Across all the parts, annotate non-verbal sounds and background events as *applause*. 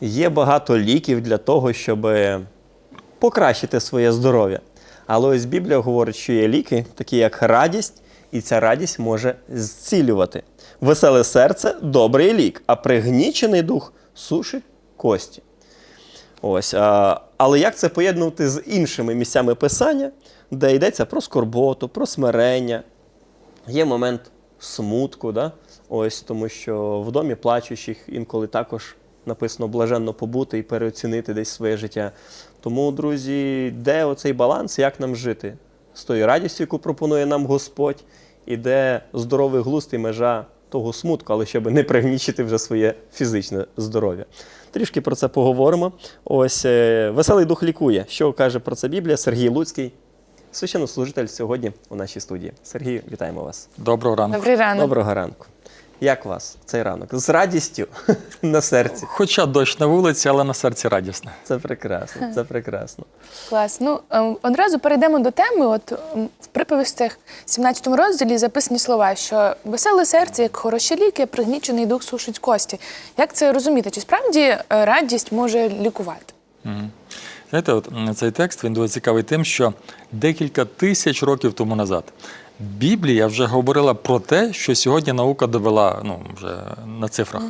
Є багато ліків для того, щоб покращити своє здоров'я. Але ось Біблія говорить, що є ліки, такі як радість, і ця радість може зцілювати. Веселе серце добрий лік, а пригнічений дух сушить кості. Ось, а, але як це поєднувати з іншими місцями писання, де йдеться про скорботу, про смирення, є момент смутку, да? Ось, тому що в домі плачущих інколи також написано блаженно побути і переоцінити десь своє життя. Тому, друзі, де оцей баланс, як нам жити з тою радістю, яку пропонує нам Господь, і де здоровий глузд і межа того смутку, але щоб не пригнічити вже своє фізичне здоров'я. Трішки про це поговоримо. Ось е, веселий дух лікує. Що каже про це Біблія? Сергій Луцький, священнослужитель сьогодні у нашій студії. Сергій, вітаємо вас. Доброго ранку. Добрий ранок. Доброго ранку. Як вас цей ранок? З радістю *laughs* на серці. Хоча дощ на вулиці, але на серці радісно. Це прекрасно, це прекрасно. Клас. Ну ем, одразу перейдемо до теми. От в приповістях 17 розділі записані слова, що веселе серце, як хороші ліки, пригнічений дух сушить кості. Як це розуміти? Чи справді е, радість може лікувати? Знаєте, от цей текст він дуже цікавий тим, що декілька тисяч років тому назад Біблія вже говорила про те, що сьогодні наука довела ну, вже на цифрах,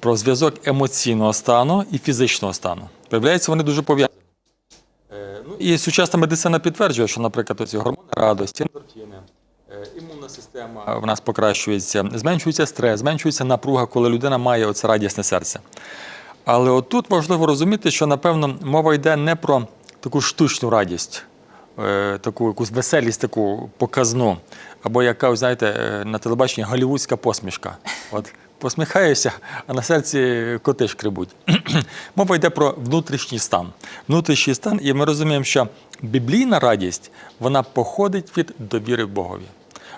про зв'язок емоційного стану і фізичного стану. Виявляється, вони дуже пов'язані. Е, Ну, і сучасна медицина підтверджує, що, наприклад, оці гормони радості, ендорфіни, е, імунна система в нас покращується, зменшується стрес, зменшується напруга, коли людина має оце радісне серце. Але отут важливо розуміти, що напевно мова йде не про таку штучну радість, е, таку якусь веселість, таку показну, або яка, ви знаєте, е, на телебаченні голівудська посмішка. От посміхаєшся, а на серці коти шкребуть. *clears throat* Мова йде про внутрішній стан. Внутрішній стан, і ми розуміємо, що біблійна радість вона походить від довіри Богові.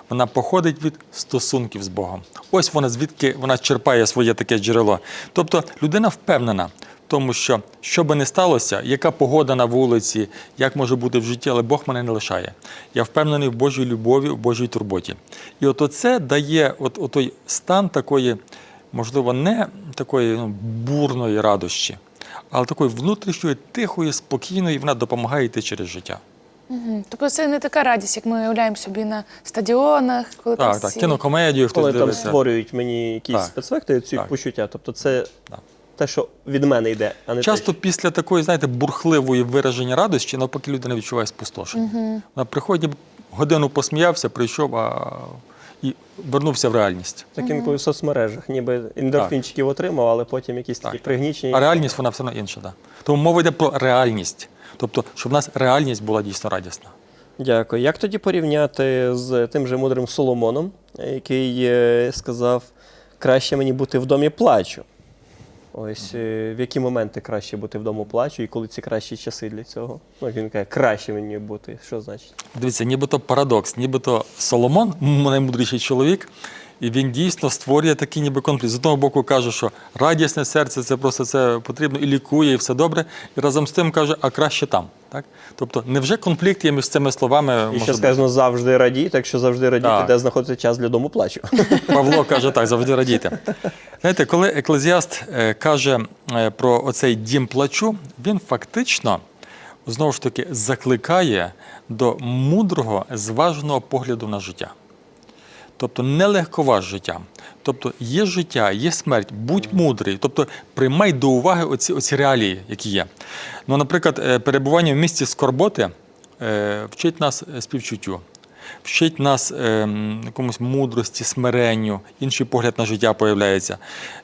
Вона походить від стосунків з Богом. Ось вона звідки вона черпає своє таке джерело. Тобто людина впевнена в тому, що що би не сталося, яка погода на вулиці, як може бути в житті, але Бог мене не лишає. Я впевнений в Божій любові, в Божій турботі. І от оце дає от, от той стан такої, можливо, не такої ну, бурної радощі, але такої внутрішньої, тихої, спокійної, вона допомагає йти через життя. Мгм. Тобто це не така радість, як ми уявляємо собі на стадіонах, коли там Так, так, всі- кінокомедію, хтось Коли там дивиться. створюють мені якісь Так. спецефекти, ці Так. почуття. Тобто це Так. те, що від мене йде, а не Часто те, після такої, знаєте, бурхливої вираження радості, навпаки, людина відчуває спустошення. Вона приходить, годину посміявся, прийшов а... і вернувся в реальність. що так інколи в соцмережах, ніби ендорфінчиків отримав, але потім якісь такі Так. пригнічені. А реальність вона все одно інша. Да. Тому мова йде про реальність. Тобто, щоб в нас реальність була дійсно радісна. Дякую. Як тоді порівняти з тим же мудрим Соломоном, який е, сказав, краще мені бути в домі плачу? Ось е, в які моменти краще бути вдома плачу, і коли ці кращі часи для цього? Ну, він каже, краще мені бути. Що значить? Дивіться, нібито парадокс, нібито Соломон, наймудріший чоловік, і він дійсно створює такий ніби конфлікт. З одного боку каже, що радісне серце це просто це потрібно і лікує, і все добре. І разом з тим каже, а краще там. Так? Тобто, невже конфлікт є між цими словами? І ще сказано завжди радій, так що завжди радіти, де знаходиться час для дому плачу. *laughs* Павло каже так, завжди радійте. Знаєте, коли еклезіаст е, каже е, про оцей дім плачу, він фактично знову ж таки закликає до мудрого, зваженого погляду на життя. Тобто не легковаж життя. Тобто є життя, є смерть, будь мудрий. Тобто приймай до уваги оці, оці реалії, які є. Ну, наприклад, е, перебування в місті скорботи е, вчить нас е, співчуттю, вчить нас якомусь мудрості, смиренню, інший погляд на життя появляється.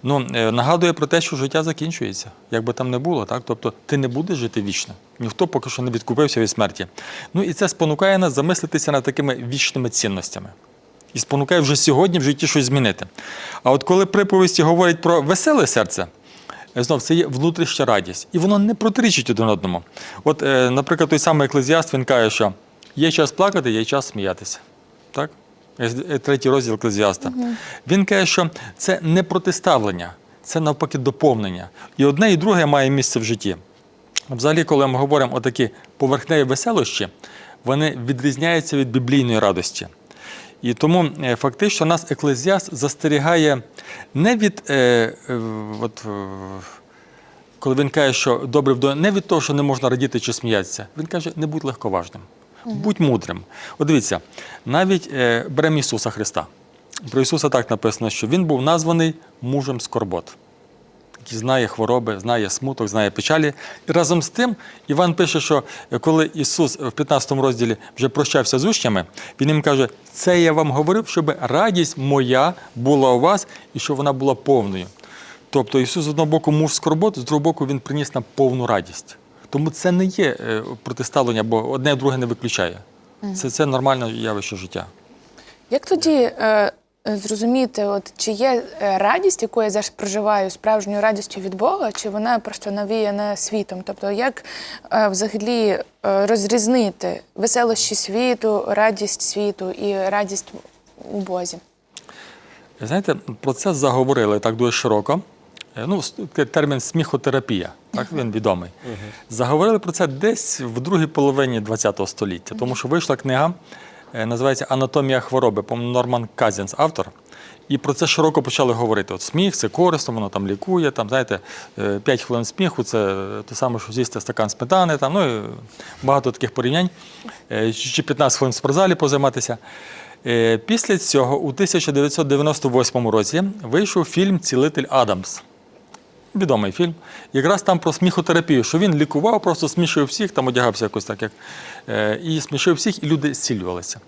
Ну, нагадує про те, що життя закінчується, як би там не було. Так? Тобто ти не будеш жити вічно. Ніхто поки що не відкупився від смерті. Ну і це спонукає нас замислитися над такими вічними цінностями. І спонукає вже сьогодні в житті щось змінити. А от коли приповісті говорять про веселе серце, е, знов це є внутрішня радість. І воно не протирічить один одному. От, е, наприклад, той самий еклезіаст він каже, що є час плакати, є час сміятися. Так? Е, Третій розділ еклезіаста. Він каже, що це не протиставлення, це навпаки доповнення. І одне, і друге має місце в житті. Взагалі, коли ми говоримо отакі поверхневі веселощі, вони відрізняються від біблійної радості. І тому е, фактично нас еклезіаст застерігає не від е, е, от, е, коли він каже, що добре вдома не від того, що не можна радіти чи сміятися. Він каже, не будь легковажним, будь мудрим. От дивіться, навіть е, беремо Ісуса Христа. Про Ісуса так написано, що Він був названий мужем скорбот який знає хвороби, знає смуток, знає печалі. І разом з тим Іван пише, що коли Ісус в 15 розділі вже прощався з учнями, Він їм каже: це я вам говорив, щоб радість моя була у вас і щоб вона була повною. Тобто Ісус з одного боку муж скорбот, з другого боку Він приніс нам повну радість. Тому це не є е, протиставлення, бо одне друге не виключає. Це, це нормальне явище життя. Як тоді е, е, зрозуміти, от, чи є е, радість, яку я зараз проживаю, справжньою радістю від Бога, чи вона просто навіяна світом? Тобто, як е, взагалі е, розрізнити веселощі світу, радість світу і радість у Бозі? Знаєте, про це заговорили так дуже широко. Е, Ну, термін сміхотерапія, так він відомий. Заговорили про це десь в другій половині ХХ століття, тому що вийшла книга, е, називається Анатомія хвороби, по-моєму, Норман Казінс, автор. І про це широко почали говорити. От сміх це корисно, воно там лікує. Там, знаєте, 5 хвилин сміху це те саме, що з'їсти стакан сметани, там, ну, і багато таких порівнянь. Е, Чи 15 хвилин в спортзалі позайматися. Е, Після цього у 1998 році вийшов фільм Цілитель Адамс. Відомий фільм. Якраз там про сміхотерапію, що він лікував, просто смішив всіх, там одягався якось так, як е, і смішив всіх, і люди зцілювалися.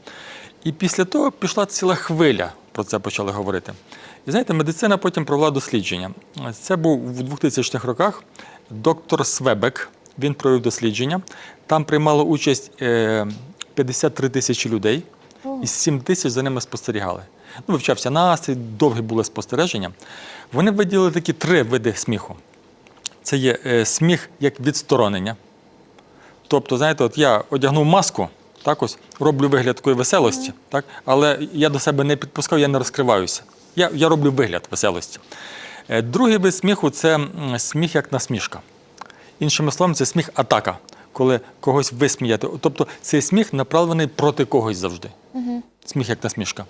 І після того пішла ціла хвиля, про це почали говорити. І знаєте, медицина потім провела дослідження. Це був в 2000-х роках доктор Свебек. Він провів дослідження. Там приймало участь е, 53 тисячі людей, і 7 тисяч за ними спостерігали. Ну, вивчався настрій, довгі були спостереження. Вони виділили такі три види сміху. Це є е, сміх як відсторонення. Тобто, знаєте, от я одягнув маску, так ось роблю вигляд такої веселості, так? але я до себе не підпускав, я не розкриваюся. Я, я роблю вигляд веселості. Е, Другий вид сміху це сміх як насмішка. Іншими словами, це сміх атака, коли когось висміяти. Тобто цей сміх направлений проти когось завжди. Сміх як насмішка.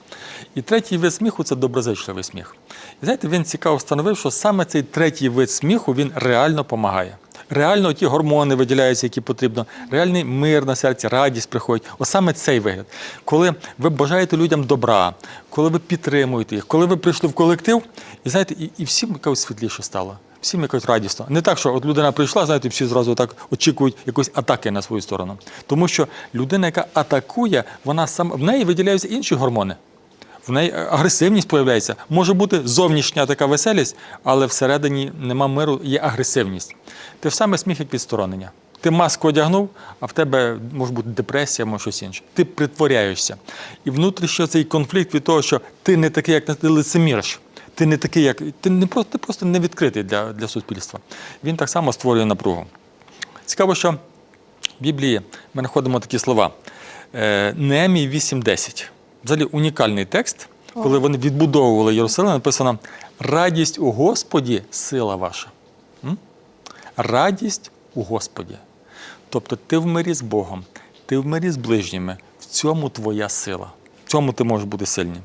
І третій вид сміху це доброзичливий сміх. І знаєте, він цікаво встановив, що саме цей третій вид сміху він реально допомагає. Реально ті гормони виділяються, які потрібно, реальний мир на серці, радість приходить. Ось саме цей вигляд. Коли ви бажаєте людям добра, коли ви підтримуєте їх, коли ви прийшли в колектив, і знаєте, і, і всім якось світліше стало. Всім якось радісно. Не так, що от людина прийшла, знаєте, всі зразу так очікують якоїсь атаки на свою сторону. Тому що людина, яка атакує, вона сам в неї виділяються інші гормони. В неї е, агресивність появляється. Може бути зовнішня така веселість, але всередині нема миру, є агресивність. Те ж саме сміх як відсторонення. Ти маску одягнув, а в тебе може бути депресія, може щось інше. Ти притворяєшся. І внутрішньо цей конфлікт від того, що ти не такий, як ти лицеміриш. Ти не такий, як ти не просто, ти просто не відкритий для, для суспільства. Він так само створює напругу. Цікаво, що в Біблії ми знаходимо такі слова. Е, Неемій 8.10. Взагалі унікальний текст, коли вони відбудовували Єрусалим, написано радість у Господі сила ваша. М? Радість у Господі. Тобто ти в мирі з Богом, ти в мирі з ближніми, в цьому твоя сила. В цьому ти можеш бути сильним.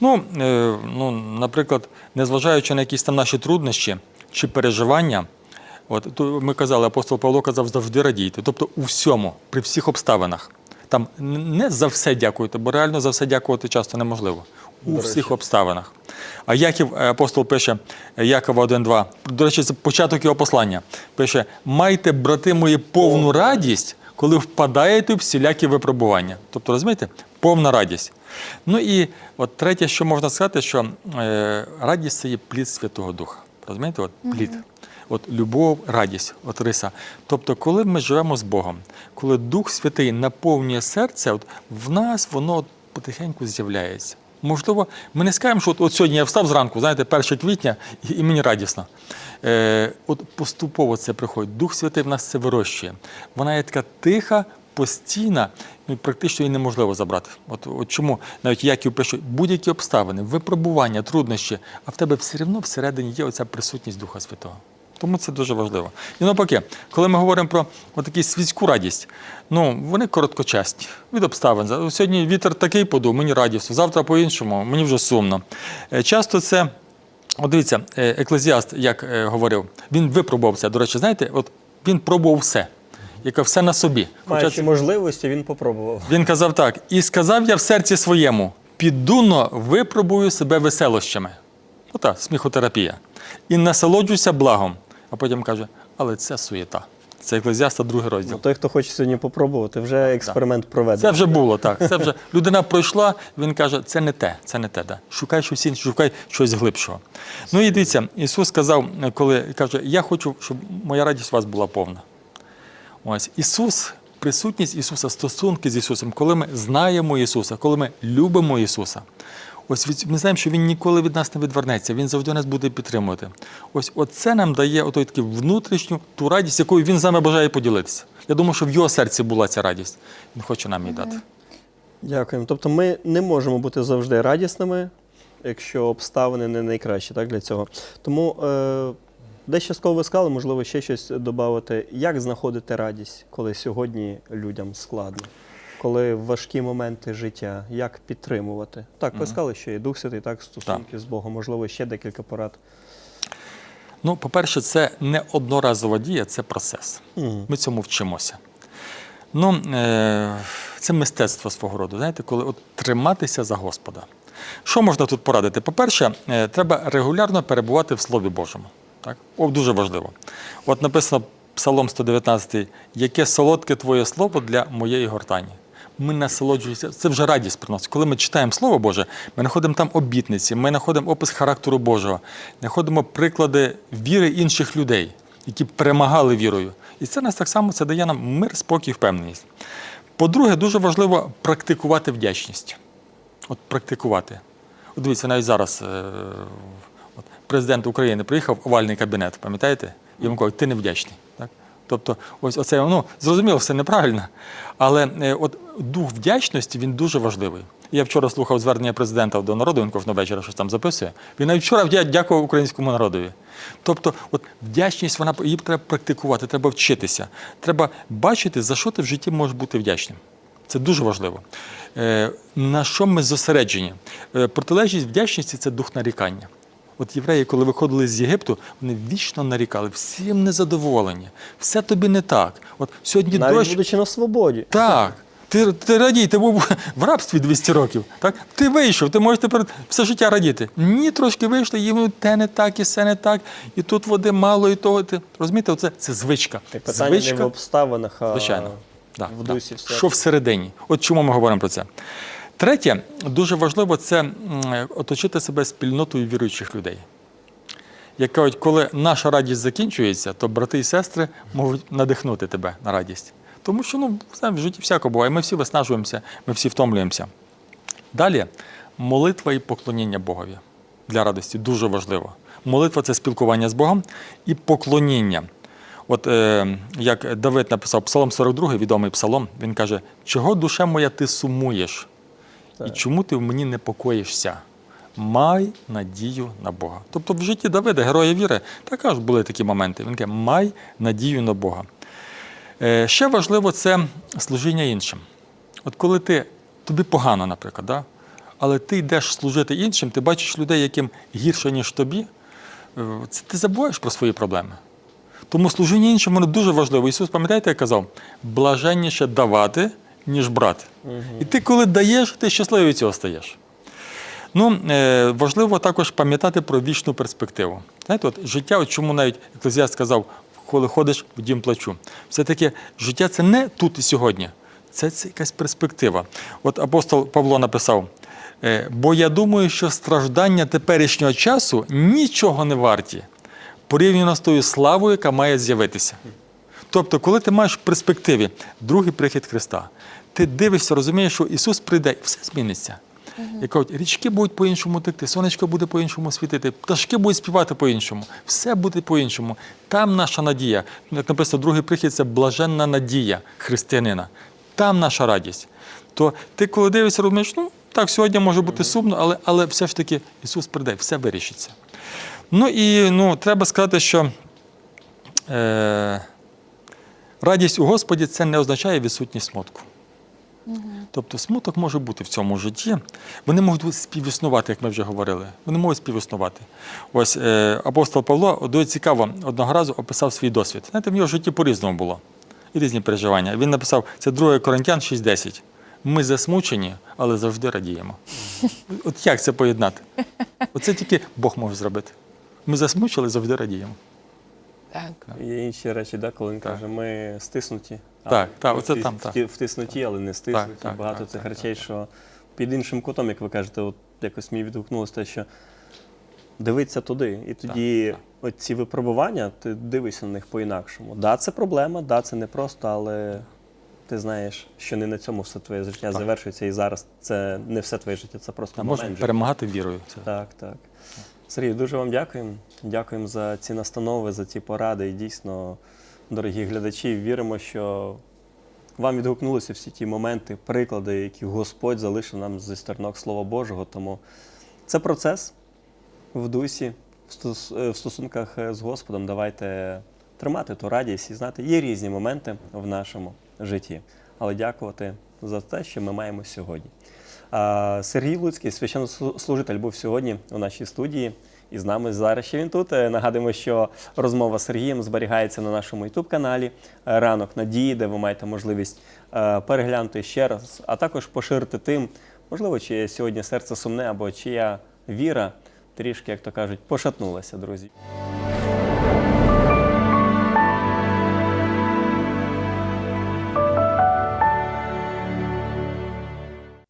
Ну, е, ну, наприклад, незважаючи на якісь там наші труднощі чи переживання, от то ми казали, апостол Павло казав завжди радійте. Тобто у всьому, при всіх обставинах. Там не за все дякуйте, бо реально за все дякувати часто неможливо. У всіх обставинах. А Яків е, апостол пише е, Якова 1.2. До речі, це початок його послання. Пише: майте, брати мої, повну радість, коли впадаєте в всілякі випробування. Тобто, розумієте, повна радість. Ну і от третє, що можна сказати, що е, радість це є плід Святого Духа. Розумієте, от плід. От любов, радість, от риса. Тобто, коли ми живемо з Богом, коли Дух Святий наповнює серце, от в нас воно от потихеньку з'являється. Можливо, ми не скажемо, що от, от сьогодні я встав зранку, знаєте, 1 квітня, і, і мені радісно. Е, от поступово це приходить. Дух Святий в нас це вирощує. Вона є така тиха, постійна, ну і практично її неможливо забрати. От, от чому навіть Яків пише, будь-які обставини, випробування, труднощі, а в тебе все одно всередині є оця присутність Духа Святого. Тому це дуже важливо. І навпаки, коли ми говоримо про таку світську радість, ну вони короткочасні від обставин. Сьогодні вітер такий подув, мені радісно, завтра по-іншому, мені вже сумно. Е, Часто це От дивіться, е, еклезіаст, як е, говорив, він випробувався. До речі, знаєте, от він пробував все, яке все на собі. Хоча Маючи можливості, він попробував. він казав так: і сказав я в серці своєму: підуно випробую себе веселощами. Ота сміхотерапія. І насолоджуся благом. А потім каже, але це суєта. Це еклезіаста, другий розділ. Ну, той, хто хоче сьогодні попробувати, вже експеримент проведений. Це вже було так. Це вже людина пройшла. Він каже, це не те, це не те. Да. Шукай щось інше, шукай щось глибшого. Ну і дивіться, Ісус сказав, коли каже, я хочу, щоб моя радість у вас була повна. Ось Ісус, присутність Ісуса, стосунки з Ісусом, коли ми знаємо Ісуса, коли ми любимо Ісуса. Ось від- ми знаємо, що Він ніколи від нас не відвернеться, Він завжди нас буде підтримувати. Ось оце нам дає отой таку внутрішню ту радість, якою він з нами бажає поділитися. Я думаю, що в його серці була ця радість. Він хоче нам її дати. Дякуємо. Тобто ми не можемо бути завжди радісними, якщо обставини не найкращі так, для цього. Тому е, з кого ви сказали, можливо, ще щось додати. Як знаходити радість, коли сьогодні людям складно? Коли важкі моменти життя, як підтримувати? Так, ви сказали, що є Дух Святий, так, стосунки з Богом, можливо, ще декілька порад. Ну, по-перше, це не одноразова дія, це процес. Мгм. Ми цьому вчимося. Ну, е, це мистецтво свого роду, знаєте, коли от триматися за Господа. Що можна тут порадити? По-перше, е, треба регулярно перебувати в Слові Божому. Так? О, дуже важливо. От написано Псалом 119, яке солодке твоє слово для моєї гортані. Ми насолоджуємося, це вже радість приносить. Коли ми читаємо Слово Боже, ми знаходимо там обітниці, ми знаходимо опис характеру Божого, знаходимо приклади віри інших людей, які перемагали вірою. І це нас так само це дає нам мир, спокій, впевненість. По-друге, дуже важливо практикувати вдячність. От практикувати. От дивіться, навіть зараз е, от, президент України приїхав в овальний кабінет, пам'ятаєте? І йому кажуть, ти невдячний. Так? Тобто, ось оце, ну, зрозуміло, все неправильно. Але е, от дух вдячності він дуже важливий. Я вчора слухав звернення президента до народу, він кожного вечора щось там записує. Він навіть вчора дякував українському народові. Тобто, от вдячність, вона її треба практикувати, треба вчитися. Треба бачити, за що ти в житті можеш бути вдячним. Це дуже важливо. Е, На що ми зосереджені? Е, Протилежність вдячності це дух нарікання. От євреї, коли виходили з Єгипту, вони вічно нарікали, всім незадоволені, все тобі не так. От сьогодні Навіть дощ. будучи на свободі. Так. Ти, ти радій, ти був в рабстві 200 років. Так? Ти вийшов, ти можеш тепер все життя радіти. Ні, трошки вийшли, і ну, те не так, і все не так, і тут води мало, і того. Ти, розумієте, оце це звичка. І питання не в обставинах, а Звичайно. Да, в да. все. Що всередині? От чому ми говоримо про це? Третє, дуже важливо це оточити себе спільнотою віруючих людей. Як кажуть, коли наша радість закінчується, то брати і сестри можуть надихнути тебе на радість. Тому що ну, в житті всяко буває. Ми всі виснажуємося, ми всі втомлюємося. Далі молитва і поклоніння Богові для радості дуже важливо. Молитва це спілкування з Богом і поклоніння. От е, як Давид написав Псалом 42, відомий псалом, він каже: Чого душа моя ти сумуєш? І чому ти в мені непокоїшся? Май надію на Бога. Тобто в житті Давида, героя віри, також були такі моменти. Він каже, май надію на Бога. Е, ще важливо це служіння іншим. От коли ти, тобі погано, наприклад, да? але ти йдеш служити іншим, ти бачиш людей, яким гірше, ніж тобі, е, це ти забуваєш про свої проблеми. Тому служіння іншим воно дуже важливо. Ісус, пам'ятаєте, як казав, блаженніше давати, ніж брати. І ти, коли даєш, ти щасливий від цього стаєш. Ну, е, важливо також пам'ятати про вічну перспективу. Знаєте, от життя, от чому навіть еклезіаст сказав, коли ходиш в дім плачу. Все-таки життя це не тут і сьогодні, це, це якась перспектива. От апостол Павло написав: е, бо я думаю, що страждання теперішнього часу нічого не варті, порівняно з тою славою, яка має з'явитися. Тобто, коли ти маєш в перспективі другий прихід Христа, ти дивишся, розумієш, що Ісус прийде, і все зміниться. І кажуть, річки будуть по-іншому текти, сонечко буде по-іншому світити, пташки будуть співати по-іншому, все буде по-іншому. Там наша надія. Як написано, другий прихід це блаженна надія християнина. Там наша радість. То ти, коли дивишся, розумієш, ну так, сьогодні може бути сумно, але, але все ж таки Ісус прийде, все вирішиться. Ну і ну, треба сказати, що е, радість у Господі це не означає відсутність смутку. Тобто смуток може бути в цьому житті. Вони можуть співіснувати, як ми вже говорили. Вони можуть співіснувати. Ось е, апостол Павло дуже цікаво одного разу описав свій досвід. Знаєте, в його житті по-різному було. І різні переживання. Він написав, це 2 Коринтян 6.10. Ми засмучені, але завжди радіємо. От як це поєднати? Оце тільки Бог може зробити. Ми засмучили, завжди радіємо. Так. Є інші речі, да, коли він Так. каже, ми стиснуті. Так, так, ми оце втис- там, так. Втиснуті, але не стиснуті. так, Багато так, цих так, речей, що під іншим кутом, як ви кажете, от якось мені відгукнулося те, що дивиться туди. І тоді ці випробування, ти дивишся на них по-інакшому. Да, це проблема, да, це непросто, але ти знаєш, що не на цьому все твоє життя завершується, і зараз це не все твоє життя, це просто А можна момент. життя. перемагати вірою. Це Так, так. Сергій, дуже вам дякуємо. Дякуємо за ці настанови, за ці поради. І дійсно, дорогі глядачі, віримо, що вам відгукнулися всі ті моменти, приклади, які Господь залишив нам зі сторінок Слова Божого. Тому це процес в дусі, в е, стосунках е, з Господом. Давайте тримати ту радість і знати, є різні моменти в нашому житті. Але дякувати за те, що ми маємо сьогодні. Сергій Луцький, священнослужитель, був сьогодні у нашій студії. І з нами зараз ще він тут. Е, Нагадуємо, що розмова з Сергієм зберігається на нашому youtube каналі е, Ранок Надії, де ви маєте можливість е, переглянути ще раз, а також поширити тим, можливо, чиє сьогодні серце сумне або чия віра трішки, як то кажуть, пошатнулася, друзі.